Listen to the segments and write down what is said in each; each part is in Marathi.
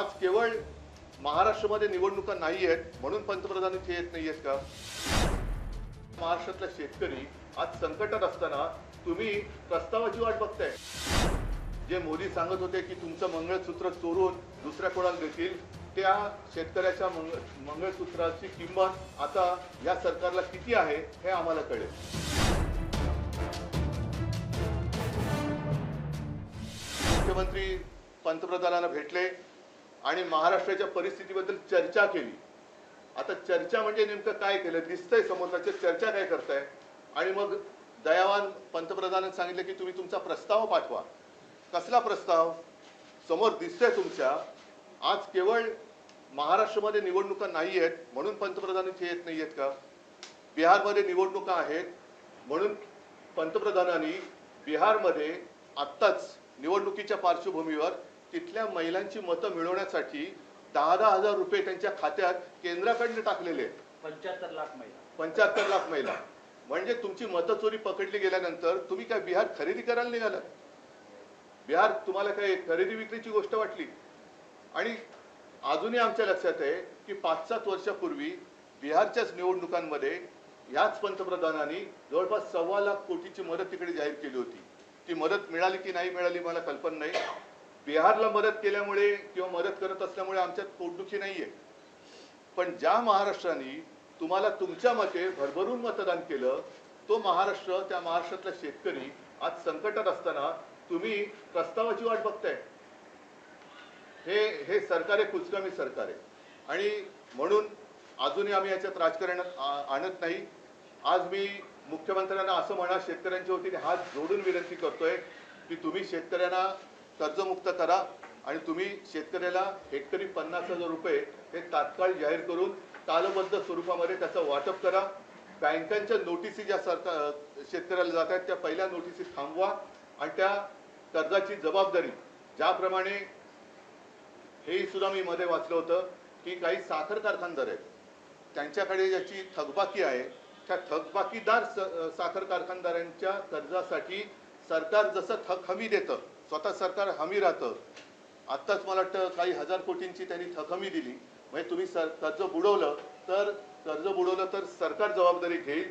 आज केवळ महाराष्ट्रामध्ये निवडणुका नाही आहेत म्हणून पंतप्रधान इथे येत नाही आहेत का? महाराष्ट्रातला शेतकरी आज संकटात असताना तुम्ही प्रस्तावाची वाट बघताय. जे मोदी सांगत होते की तुमचं मंगळसूत्र चोरून दुसऱ्या कोणाला देतील त्या शेतकऱ्याच्या मंग मंगळसूत्राची किंमत आता या सरकारला किती आहे हे आम्हाला कळेल. मुख्यमंत्री पंतप्रधानांना भेटले. आणि महाराष्ट्राच्या परिस्थितीबद्दल चर्चा केली. आता चर्चा म्हणजे नेमकं काय केलं? दिसतंय समोरच्या चर्चा काय करताय? आणि मग दयावान पंतप्रधानांनी सांगितलं की तुम्ही तुमचा प्रस्ताव पाठवा. कसला प्रस्ताव? समोर दिसतंय तुमच्या आज केवळ महाराष्ट्रामध्ये निवडणुका नाही आहेत म्हणून पंतप्रधान इथे येत नाही आहेत का? बिहारमध्ये निवडणुका आहेत म्हणून पंतप्रधानांनी बिहारमध्ये आत्ताच निवडणुकीच्या पार्श्वभूमीवर तिथल्या महिलांची मतं मिळवण्यासाठी दहा दहा हजार रुपये त्यांच्या खात्यात केंद्राकडनं टाकलेले आहेत. पंच्याहत्तर लाख महिला. पंच्याहत्तर लाख महिला. म्हणजे तुमची मतं चोरी पकडली गेल्यानंतर तुम्ही काय बिहार खरेदी करायला निघालात बिहार तुम्हाला काय खरेदी विक्रीची गोष्ट वाटली? आणि अजूनही आमच्या लक्षात आहे की पाच सात वर्षापूर्वी बिहारच्याच निवडणुकांमध्ये याच पंतप्रधानांनी जवळपास सव्वा लाख कोटीची मदत तिकडे जाहीर केली होती. ती मदत मिळाली की नाही मिळाली मला कल्पना नाही. बिहारला मदत केल्यामुळे किंवा मदत करत असल्यामुळे आमच्यात पोटदुखी नाहीये. पण ज्या महाराष्ट्राने तुम्हाला तुमच्या मते भरभरून मतदान केलं तो महाराष्ट्र त्या महाराष्ट्रातला शेतकरी आज संकटात असताना तुम्ही प्रस्तावाची वाट बघताय. हे हे सरकार आहे कुचकामी सरकार आहे. आणि म्हणून अजूनही आम्ही याच्यात राजकारण आणत नाही. आज मी मुख्यमंत्र्यांना असं म्हणा शेतकऱ्यांच्या वतीने हात जोडून विनंती करतोय की तुम्ही शेतकऱ्यांना कर्जमुक्त करा आणि तुम्ही शेतकऱ्याला हेक्टरी पन्नास हजार रुपये हे तात्काळ जाहीर करून कालबद्ध स्वरूपामध्ये त्याचं वाटप करा. बँकांच्या नोटिसी ज्या सरकार शेतकऱ्याला जात आहेत त्या पहिल्या नोटिसी थांबवा आणि त्या कर्जाची जबाबदारी ज्याप्रमाणे हेही सुद्धा मी मध्ये वाचलं होतं की काही साखर कारखानदार आहेत त्यांच्याकडे ज्याची थकबाकी आहे त्या थकबाकीदार स- साखर कारखानदारांच्या कर्जासाठी सरकार जसं थक हमी देतं स्वतः सरकार हमी राहतं. आत्ताच मला वाटतं काही हजार कोटींची त्यांनी थक हमी दिली. म्हणजे तुम्ही सर कर्ज बुडवलं तर कर्ज बुडवलं तर सरकार जबाबदारी घेईल.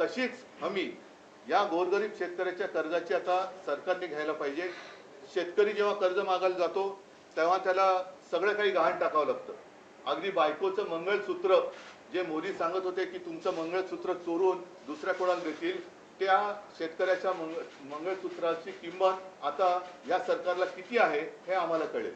तशीच हमी या गोरगरीब शेतकऱ्याच्या कर्जाची आता सरकारने घ्यायला पाहिजे. शेतकरी जेव्हा कर्ज मागायला जातो तेव्हा त्याला सगळं काही गहाण टाकावं लागतं. अगदी बायकोचं मंगळसूत्र जे मोदी सांगत होते की तुमचं मंगळसूत्र चोरून दुसऱ्या कोणाला देतील त्या शेतकऱ्याच्या मंग मंगळसूत्राची किंमत आता या सरकारला किती आहे हे आम्हाला कळेल.